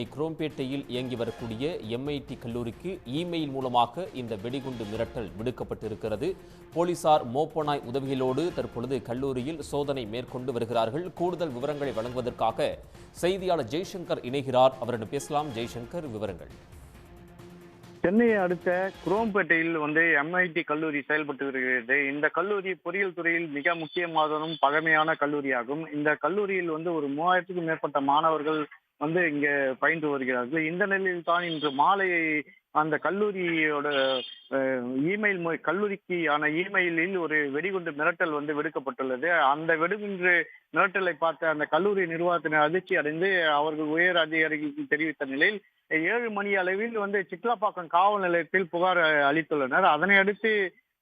சென்னை குரோம்பேட்டையில் இயங்கி வரக்கூடிய எம்ஐடி கல்லூரிக்கு இமெயில் மூலமாக இந்த வெடிகுண்டு மிரட்டல் விடுக்கப்பட்டிருக்கிறது. போலீசார் மோப்பனாய் உதவிகளோடு தற்பொழுது கல்லூரியில் சோதனை மேற்கொண்டு வருகிறார்கள். கூடுதல் விவரங்களை வழங்குவதற்காக செய்தியாளர் ஜெய்சங்கர் இணைகிறார். அவரிடம் பேசலாம். ஜெய்சங்கர் விவரங்கள். சென்னையை அடுத்த குரோம்பேட்டையில் வந்து எம்ஐடி கல்லூரி செயல்பட்டு வருகிறது. இந்த கல்லூரி பொறியியல் துறையில் மிக முக்கியமானதும் பழமையான கல்லூரியாகும். இந்த கல்லூரியில் வந்து ஒரு மூவாயிரத்துக்கும் மேற்பட்ட மாணவர்கள் வந்து இங்க பயின்று வருகிறார்கள். இந்த நிலையில் தான் இன்று மாலை அந்த கல்லூரியோட இமெயில் கல்லூரிக்கு கல்லூரிக்கான இமெயிலில் ஒரு வெடிகுண்டு மிரட்டல் வந்து விடுக்கப்பட்டுள்ளது. அந்த வெடிகுண்டு மிரட்டலை பார்த்த அந்த கல்லூரி நிர்வாகத்தினர் அதிர்ச்சி அடைந்து அவர்கள் உயர் அதிகாரிகளுக்கு தெரிவித்த நிலையில் ஏழு மணி அளவில் வந்து சிட்லாப்பாக்கம் காவல் நிலையத்தில் புகார் அளித்துள்ளனர். அதனை அடுத்து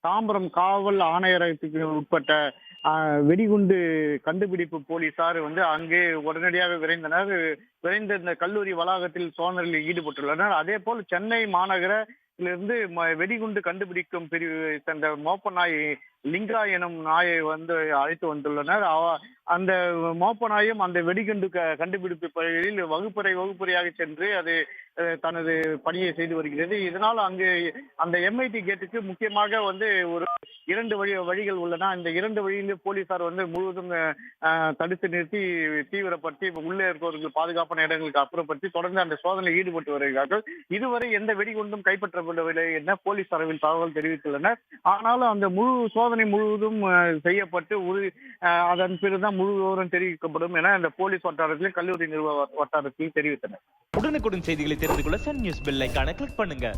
தாம்பரம் காவல் ஆணையரகத்துக்கு உட்பட்ட வெடிகுண்டு கண்டுபிடிப்பு போலீசார் வந்து அங்கே உடனடியாக விரைந்தனர். விரைந்த இந்த கல்லூரி வளாகத்தில் சோதனையில் ஈடுபட்டுள்ளனர். அதே போல் சென்னை மாநகர ம- வெடிகுண்டு கண்டுபிடிக்கும் பிரிவு சென்ற மோப்ப நாய் லிங்கா எனும் நாயை வந்து அழைத்து வந்துள்ளனர். அந்த மோப்பனாயும் அந்த வெடிகுண்டு க- கண்டுபிடிப்பு பகுதியில் வகுப்பறை வகுப்பறையாக சென்று அது தனது பணியை செய்து வருகிறது. இதனால் அங்கு அந்த எம்ஐடி கேட்டுக்கு முக்கியமாக வந்து ஒரு இரண்டு வழி வழிகள் உள்ளன. இந்த இரண்டு வழியிலே போலீசார் வந்து முழுவதும் தடுத்து நிறுத்தி தீவிரப்படுத்தி உள்ளே இருப்பவர்கள் பாதுகாப்பான இடங்களுக்கு அப்புறப்படுத்தி தொடர்ந்து அந்த சோதனையில் ஈடுபட்டு வருகிறார்கள். இதுவரை எந்த வெடிகுண்டும் கைப்பற்றப்படவில்லை என போலீஸ் தரவில் தகவல் தெரிவித்துள்ளனர். ஆனாலும் அந்த முழு சோதனை முழுவதும் செய்யப்பட்டு உறு- அதன் பிறகுதான் முழு விவரம் தெரிவிக்கப்படும் என அந்த போலீஸ் வட்டாரத்திலும் கல்லூரி நிர்வாக வட்டாரத்திலும் தெரிவித்தனர். உடனுக்குடன் செய்திகளை தெரிந்து கொள்ள சன் நியூஸ் பெல் ஐகானை கிளிக் பண்ணுங்க.